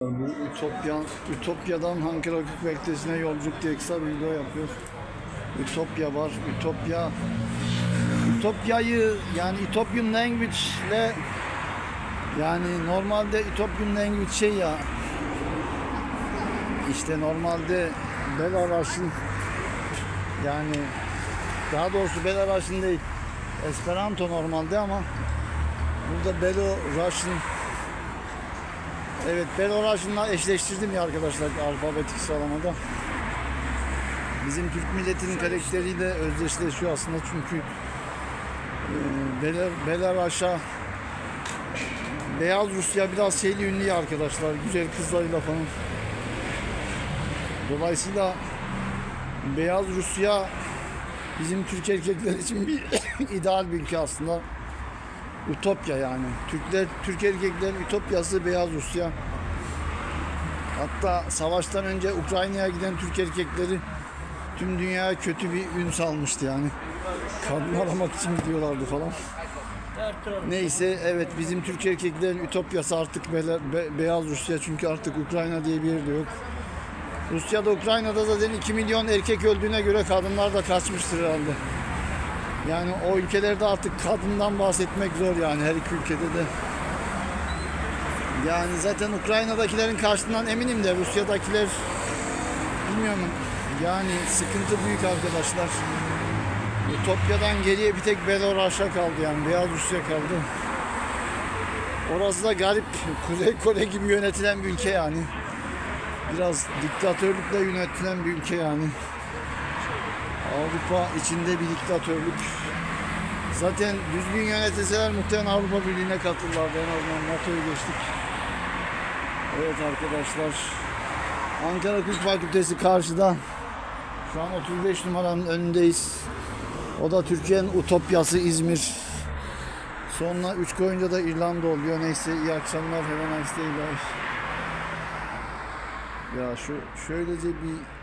Bu Ütopya, Ütopya'dan Ankara Hukuk Fakültesi'ne yolculuk diye kısa bir video yapıyor. Ütopya var, Ütopya. Ütopya'yı yani Ethiopian language ile yani normalde Ethiopian language şey ya işte normalde Belarus'un yani daha doğrusu Belarus'un değil Esperanto normalde ama burada Belarusian Evet Belarus'unla eşleştirdim ya arkadaşlar alfabetik sıralamada. Bizim Türk milletinin karakteriyle özdeşleşiyor aslında çünkü e, Belar, Belarus'a Beyaz Rusya biraz şeyli ünlü ya arkadaşlar güzel kızlarıyla falan. Dolayısıyla Beyaz Rusya bizim Türk erkekler için bir ideal bir ülke aslında. Ütopya yani. Türkler, Türk erkeklerin ütopyası Beyaz Rusya. Hatta savaştan önce Ukrayna'ya giden Türk erkekleri tüm dünyaya kötü bir ün salmıştı yani. Kadın aramak için gidiyorlardı falan. Neyse evet bizim Türk erkeklerin ütopyası artık Bele- Be- Beyaz Rusya çünkü artık Ukrayna diye bir yer de yok. Rusya'da Ukrayna'da zaten 2 milyon erkek öldüğüne göre kadınlar da kaçmıştır herhalde. Yani o ülkelerde artık kadından bahsetmek zor yani her iki ülkede de. Yani zaten Ukrayna'dakilerin karşısından eminim de Rusya'dakiler bilmiyorum yani sıkıntı büyük arkadaşlar. Ütopya'dan geriye bir tek Belarus'a kaldı yani Beyaz Rusya kaldı. Orası da garip Kuzey Kore gibi yönetilen bir ülke yani. Biraz diktatörlükle yönetilen bir ülke yani. Avrupa içinde bir diktatörlük. Zaten düzgün yönetilseler muhtemelen Avrupa Birliği'ne katılırlardı. En azından NATO'yu geçtik. Evet arkadaşlar. Ankara Hukuk Fakültesi karşıda. Şu an 35 numaranın önündeyiz. O da Türkiye'nin utopyası İzmir. Sonra 3 koyunca da İrlanda oluyor. Neyse iyi akşamlar. A nice. Ya şu şöylece bir